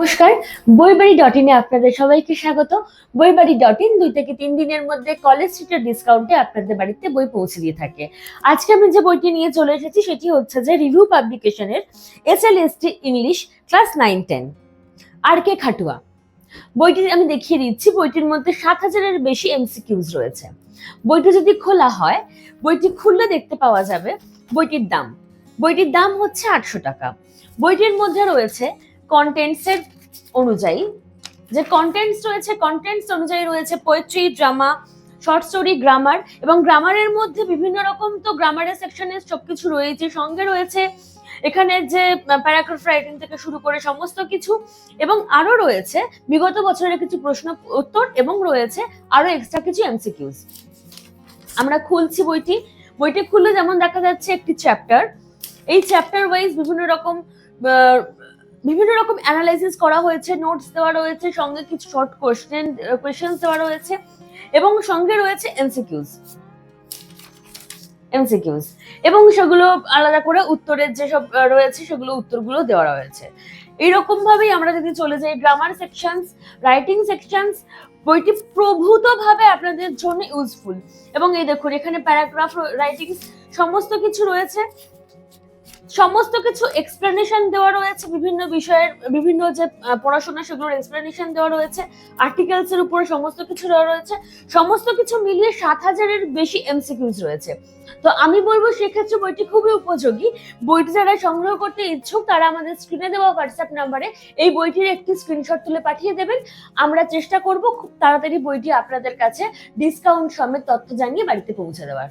নমস্কার, বইবাড়ি ডট ইনে আপনাদের সবাইকে স্বাগত। বইবাড়ি ডট ইন দুই থেকে তিন দিনের মধ্যে কলেজ স্ট্রিটের ডিসকাউন্টে আপনাদের বাড়িতে বই পৌঁছে দিয়ে থাকে। আজকে আমি যে বইটি নিয়ে চলে এসেছি, সেটি হচ্ছে যে review পাবলিকেশনের S L S T English class nine ten R K Khatua বইটি আমি দেখিয়ে দিচ্ছি, বইটির মধ্যে সাত হাজারের বেশি এমসিকিউজ রয়েছে। বইটি যদি খোলা হয়, বইটি খুললে দেখতে পাওয়া যাবে বইটির দাম। বইটির দাম হচ্ছে আটশো টাকা। বইটির মধ্যে রয়েছে কন্টেন্টসের অনুযায়ী, যে কন্টেন্টস রয়েছে কন্টেন্টস অনুযায়ী রয়েছে poetry drama short story grammar এবং গ্রামারের মধ্যে বিভিন্ন রকম তো গ্রামারের সেকশনে সবকিছু রয়েছে সঙ্গে রয়েছে এখানে যে প্যারাগ্রাফ রাইটিং থেকে শুরু করে সমস্ত কিছু এবং আরও রয়েছে বিগত বছরের কিছু প্রশ্ন উত্তর এবং রয়েছে আরও এক্সট্রা কিছু এমসিকিউজ আমরা খুলছি বইটি। বইটি খুললে যেমন দেখা যাচ্ছে একটি চ্যাপ্টার এই চ্যাপ্টার ওয়াইজ বিভিন্ন রকম বিভিন্ন রকম অ্যানালাইসিস করা হয়েছে নোটস দেওয়া রয়েছে, সঙ্গে কিছু শর্ট কোশ্চেন কোয়েশ্চেন্স দেওয়া রয়েছে, এবং সঙ্গে রয়েছে এমসিকিউজ এমসিকিউজ এবং সেগুলো আলাদা করে উত্তরের যেসব রয়েছে সেগুলো উত্তরগুলো দেওয়া রয়েছে। এইরকম ভাবেই আমরা যদি চলে যাই গ্রামার সেকশনস রাইটিং সেকশনস বইটি প্রভূতভাবে আপনাদের জন্য ইউজফুল এবং এই দেখুন, এখানে প্যারাগ্রাফ রাইটিং সমস্ত কিছু রয়েছে। সমস্ত কিছু এক্সপ্লেনেশন দেওয়া রয়েছে, বিভিন্ন বিষয়ের, বিভিন্ন যে পড়াশোনা সেগুলোর এক্সপ্লেনেশন দেওয়া রয়েছে আর্টিকেলস এর উপরে সমস্ত কিছু দেওয়া রয়েছে, সমস্ত কিছু মিলিয়ে সাত হাজারের বেশি এমসিকিউজ রয়েছে। তো আমি বলব সেক্ষেত্রে বইটি খুবই উপযোগী। বইটি যারা সংগ্রহ করতে ইচ্ছুক, তারা আমাদের স্ক্রিনে দেওয়া হোয়াটসঅ্যাপ নাম্বারে এই বইটির একটি স্ক্রিনশট তুলে পাঠিয়ে দেবেন। আমরা চেষ্টা করব খুব তাড়াতাড়ি বইটি আপনাদের কাছে ডিসকাউন্ট সমেত তথ্য জানিয়ে বাড়িতে পৌঁছে দেওয়ার।